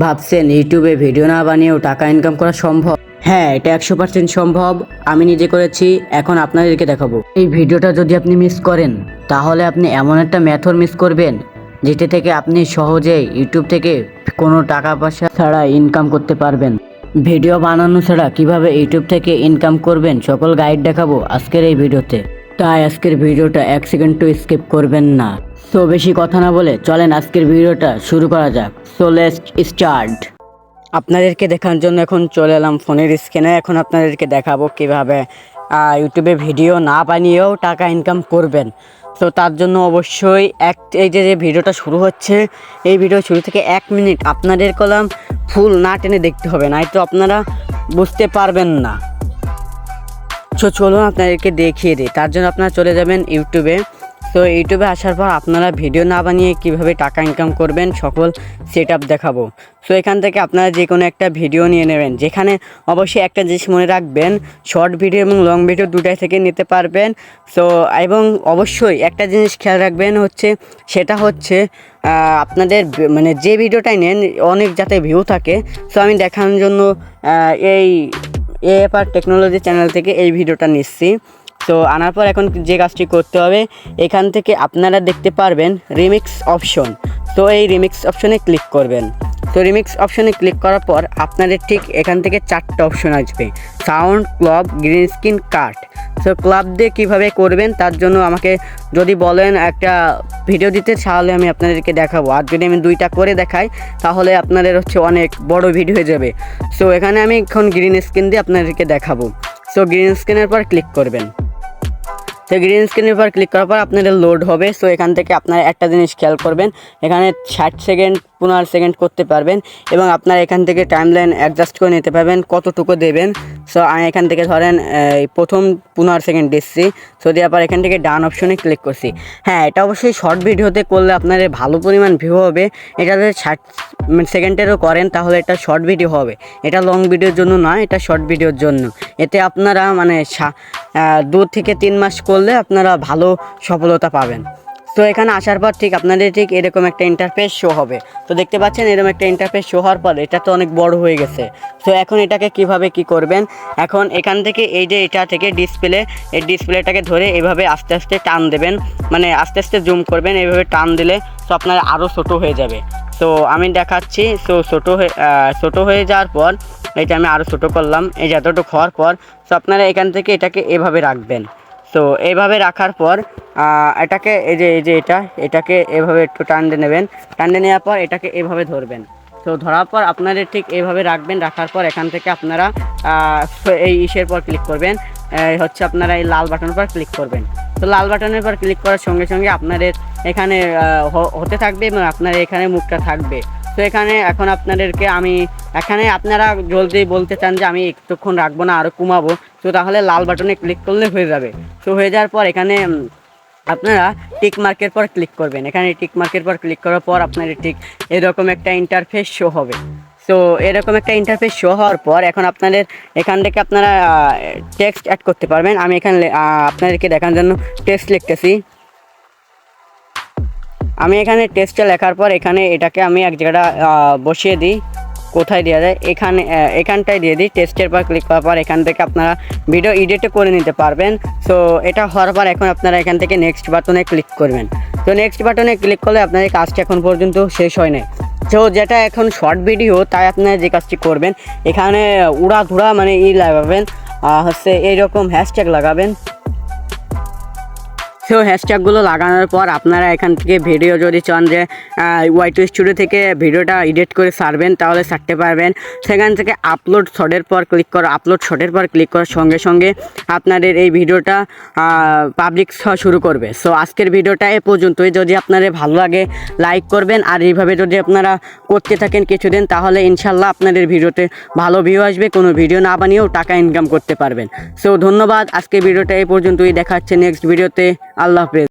ভাবছেন ইউটিউবে ভিডিও না বানিয়েও টাকা ইনকাম করা সম্ভব? হ্যাঁ এটা একশো পার্সেন্ট সম্ভব। আমি নিজে করেছি, এখন আপনাদেরকে দেখাবো। এই ভিডিওটা যদি আপনি মিস করেন, তাহলে আপনি এমন একটা মেথড মিস করবেন, যেটি থেকে আপনি সহজে ইউটিউব থেকে কোনো টাকা পয়সা ছাড়া ইনকাম করতে পারবেন। ভিডিও বানানো ছাড়া কীভাবে ইউটিউব থেকে ইনকাম করবেন, সকল গাইড দেখাবো আজকের এই ভিডিওতে। তাই আজকের ভিডিওটা এক সেকেন্ড টু স্কিপ করবেন না। সো বেশি কথা না বলে চলেন আজকের ভিডিওটা শুরু করা যাক। সো লেটস স্টার্ট আপনাদেরকে দেখার জন্য এখন চলে এলাম ফোনের স্ক্রিনে এখন আপনাদেরকে দেখাবো কীভাবে ইউটিউবে ভিডিও না বানিয়েও টাকা ইনকাম করবেন। তো তার জন্য অবশ্যই এক, এই যে যে ভিডিওটা শুরু হচ্ছে, এই ভিডিও শুরু থেকে এক মিনিট আপনাদের কলাম ফুল না টেনে দেখতে হবে না নয়তো আপনারা বুঝতে পারবেন না। তো চলুন আপনাদেরকে দেখিয়ে দিই। তার জন্য আপনারা চলে যাবেন ইউটিউবে তো ইউটিউবে আসার পর আপনারা ভিডিও না বানিয়ে কীভাবে টাকা ইনকাম করবেন, সকল সেট আপ দেখাবো। সো এখান থেকে আপনারা যে কোনো একটা ভিডিও নিয়ে নেবেন। যেখানে অবশ্যই একটা জিনিস মনে রাখবেন শর্ট ভিডিও এবং লং ভিডিও দুটাই থেকে নিতে পারবেন। সো এবং অবশ্যই একটা জিনিস খেয়াল রাখবেন হচ্ছে, সেটা হচ্ছে আপনাদের মানে যে ভিডিওটাই নেন, অনেক যাতে ভিউ থাকে। সো আমি দেখানোর জন্য এই এএফআর টেকনোলজি চ্যানেল থেকে এই ভিডিওটা নিচ্ছি। তো আনার পর এখন যে কাজটি করতে হবে, এখান থেকে আপনারা দেখতে পারবেন রিমিক্স অপশন। তো এই রিমিক্স অপশনে ক্লিক করবেন। তো রিমিক্স অপশনে ক্লিক করার পর আপনাদের ঠিক এখান থেকে চারটা অপশন আসবে। Sound, club, green screen cart তো ক্লাব দিয়ে কীভাবে করবেন তার জন্য আমাকে যদি বলেন একটা ভিডিও দিতে, তাহলে আমি আপনাদেরকে দেখাবো। আর যদি আমি দুইটা করে দেখাই, তাহলে আপনাদের হচ্ছে অনেক বড় ভিডিও হয়ে যাবে। সো এখানে আমি এখন গ্রিন স্ক্রিন দিয়ে আপনাদেরকে দেখাবো। সো গ্রিন স্ক্রিনের পর ক্লিক করবেন। তো গ্রিন স্ক্রিনের উপর ক্লিক করার পর আপনাদের লোড হবে। সো এখান থেকে আপনারা একটা জিনিস খেয়াল করবেন। এখানে ষাট সেকেন্ড পনেরো সেকেন্ড করতে পারবেন এবং আপনারা এখান থেকে টাইম লাইন অ্যাডজাস্ট করে নিতে পারবেন কতটুকু দেবেন। সো আমি এখান থেকে ধরেন প্রথম পনেরো সেকেন্ড দিচ্ছি। সো দেওয়ার পর এখান থেকে ডান অপশনে ক্লিক করছি। হ্যাঁ এটা অবশ্যই শর্ট ভিডিওতে করলে আপনাদের ভালো পরিমাণ ভিউ হবে। এটা যদি ষাট সেকেন্ডেরও করেন, তাহলে এটা শর্ট ভিডিও হবে। এটা লং ভিডিওর জন্য নয়, এটা শর্ট ভিডিওর জন্য। এতে আপনারা মানে দু থেকে তিন মাস করলে আপনারা ভালো সফলতা পাবেন। তো এখানে আসার পর ঠিক আপনাদের ঠিক এরকম একটা ইন্টারফেস শো হবে। তো দেখতে পাচ্ছেন এরকম একটা ইন্টারফেস শো হওয়ার পর এটা তো অনেক বড় হয়ে গেছে। তো এখন এটাকে কীভাবে কি করবেন? এখন এখান থেকে এই যে এটা থেকে ডিসপ্লে এই ডিসপ্লেটাকে ধরে এভাবে আস্তে আস্তে টান দেবেন। মানে আস্তে আস্তে জুম করবেন এইভাবে টান দিলে তো আপনার আরও ছোটো হয়ে যাবে। তো আমি দেখাচ্ছি, তো ছোটো হয়ে ছোটো হয়ে যাওয়ার পর এটা আমি আরও ছোটো করলাম। এই যতটুকু হওয়ার পর তো আপনারা এখান থেকে এটাকে এভাবে রাখবেন। তো এইভাবে রাখার পর এটাকে এই যে এই যে এটা, এটাকে এভাবে একটু টানতে নেবেন। টানতে নেওয়ার পর এটাকে এভাবে ধরবেন। তো ধরার পর আপনাদের ঠিক এইভাবে রাখবেন। রাখার পর এখান থেকে আপনারা এই ইসের পর ক্লিক করবেন। হচ্ছে আপনারা এই লাল বাটনের পর ক্লিক করবেন। তো লাল বাটনের পর ক্লিক করার সঙ্গে সঙ্গে আপনাদের এখানে হতে থাকবে এবং আপনার এখানে মুখটা থাকবে। তো এখানে এখন আপনাদেরকে আমি, এখানে আপনারা জলদি বলতে চান যে আমি একটুক্ষণ রাখব না আরও কমাবো। তো তাহলে লাল বাটনে ক্লিক করলে হয়ে যাবে। তো হয়ে যাওয়ার পর এখানে আপনারা টিক মার্কের পর ক্লিক করবেন। এখানে টিক মার্কের পর ক্লিক করার পর আপনাদের ঠিক এরকম একটা ইন্টারফেস শো হবে। তো এরকম একটা ইন্টারফেস শো হওয়ার পর এখন আপনাদের, এখান থেকে আপনারা টেক্সট অ্যাড করতে পারবেন। আমি এখানে আপনাদেরকে দেখার জন্য টেক্সট লিখতেছি। আমি এখানে টেক্সটটা লেখার পর এখানে এটাকে আমি এক জায়গাটা বসিয়ে দিই। কোথায় দেওয়া যায়? এখানে এখানটায় দিয়ে দিই। টেস্টের পর ক্লিক করার পর এখান থেকে আপনারা ভিডিও এডিটও করে নিতে পারবেন। সো এটা হওয়ার পর এখন আপনারা এখান থেকে নেক্সট বাটনে ক্লিক করবেন। তো নেক্সট বাটনে ক্লিক করলে আপনাদের কাজটা এখন পর্যন্ত শেষ হয় নাই। তো যেটা এখন শর্ট ভিডিও তাই আপনারা যে কাজটি করবেন, এখানে উড়া ধুরা মানে ই লাগাবেন। হচ্ছে এইরকম হ্যাশট্যাগ লাগাবেন। তো হ্যাশট্যাগুলো লাগানোর পর আপনারা এখান থেকে ভিডিও যদি চান যে ওয়াই টু স্টুডিও থেকে ভিডিওটা এডিট করে সারবেন, তাহলে সারতে পারবেন। সেখান থেকে আপলোড শটের পর ক্লিক করা। আপলোড শটের পর ক্লিক করার সঙ্গে সঙ্গে আপনাদের এই ভিডিওটা পাবলিক শুরু করবে। সো আজকের ভিডিওটা এ পর্যন্তই। যদি আপনাদের ভালো লাগে লাইক করবেন। আর এইভাবে যদি আপনারা করতে থাকেন কিছুদিন, তাহলে ইনশাল্লাহ আপনাদের ভিডিওতে ভালো ভিউ আসবে। কোনো ভিডিও না বানিয়েও টাকা ইনকাম করতে পারবেন। সো ধন্যবাদ। আজকের ভিডিওটা এই পর্যন্তই। দেখাচ্ছে নেক্সট ভিডিওতে আল্লাহ হাফেজ।